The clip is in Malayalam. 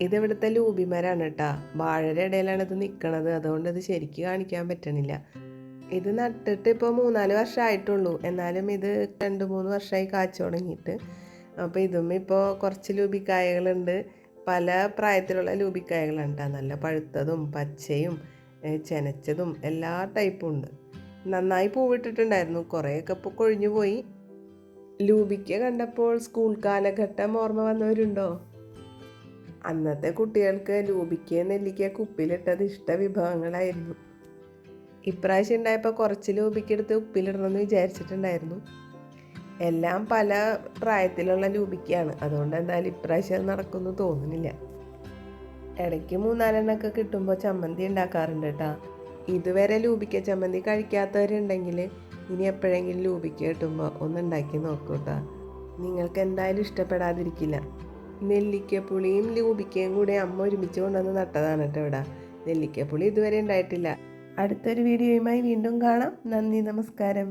ഇത് ലൂബിമാരാണ് കേട്ടാ വാഴയുടെ ഇടയിലാണ് ഇത് നിൽക്കണത് അതുകൊണ്ട് ഇത് ശരിക്ക് കാണിക്കാൻ പറ്റണില്ല. ഇത് നട്ടിട്ട് ഇപ്പോൾ മൂന്നാൽ വർഷമായിട്ടുള്ളൂ എന്നാലും ഇത് രണ്ട് മൂന്ന് വർഷമായി കാച്ചു തുടങ്ങിയിട്ട്. അപ്പോൾ ഇതും ഇപ്പോൾ കുറച്ച് ലൂബിക്കായകളുണ്ട്. പല പ്രായത്തിലുള്ള ലൂബിക്കായകളുണ്ട്. നല്ല പഴുത്തതും പച്ചയും ചെനച്ചതും എല്ലാ ടൈപ്പും ഉണ്ട്. നന്നായി പൂവിട്ടിട്ടുണ്ടായിരുന്നു. കുറേയൊക്കെ ഇപ്പോൾ കൊഴിഞ്ഞു പോയി ലൂബിക്ക കണ്ടപ്പോൾ സ്കൂൾ കാലഘട്ടം ഓർമ്മ വന്നവരുണ്ടോ? അന്നത്തെ കുട്ടികൾക്ക് ലൂബിക്ക നെല്ലിക്ക കുപ്പിലിട്ടത് ഇഷ്ട വിഭവങ്ങളായിരുന്നു. ഇപ്രാവശ്യം ഉണ്ടായപ്പോൾ കുറച്ച് ലൂബിക്കെടുത്ത് ഉപ്പിലിടണമെന്ന് വിചാരിച്ചിട്ടുണ്ടായിരുന്നു. എല്ലാം പല പ്രായത്തിലുള്ള ലൂബിക്കയാണ് അതുകൊണ്ട് എന്തായാലും ഇപ്രാവശ്യം നടക്കുമെന്ന് തോന്നുന്നില്ല. ഇടയ്ക്ക് മൂന്നാലെണ്ണൊക്കെ കിട്ടുമ്പോൾ ചമ്മന്തി ഉണ്ടാക്കാറുണ്ട് കേട്ടോ. ഇതുവരെ ലൂബിക്ക ചമ്മന്തി കഴിക്കാത്തവരുണ്ടെങ്കിൽ ഇനി എപ്പോഴെങ്കിലും ലൂബിക്ക കിട്ടുമ്പോൾ ഒന്ന് ഉണ്ടാക്കി നോക്കൂ നിങ്ങൾക്ക് എന്തായാലും ഇഷ്ടപ്പെടാതിരിക്കില്ല. നെല്ലിക്കപ്പുളിയും ലൂബിക്കയും കൂടെ അമ്മ ഒരുമിച്ച് കൊണ്ടുവന്ന് നട്ടതാണ് കേട്ടോ ഇവിടെ. നെല്ലിക്കപ്പുളി ഇതുവരെ ഉണ്ടായിട്ടില്ല. അടുത്തൊരു വീഡിയോയുമായി വീണ്ടും കാണാം. നന്ദി നമസ്കാരം.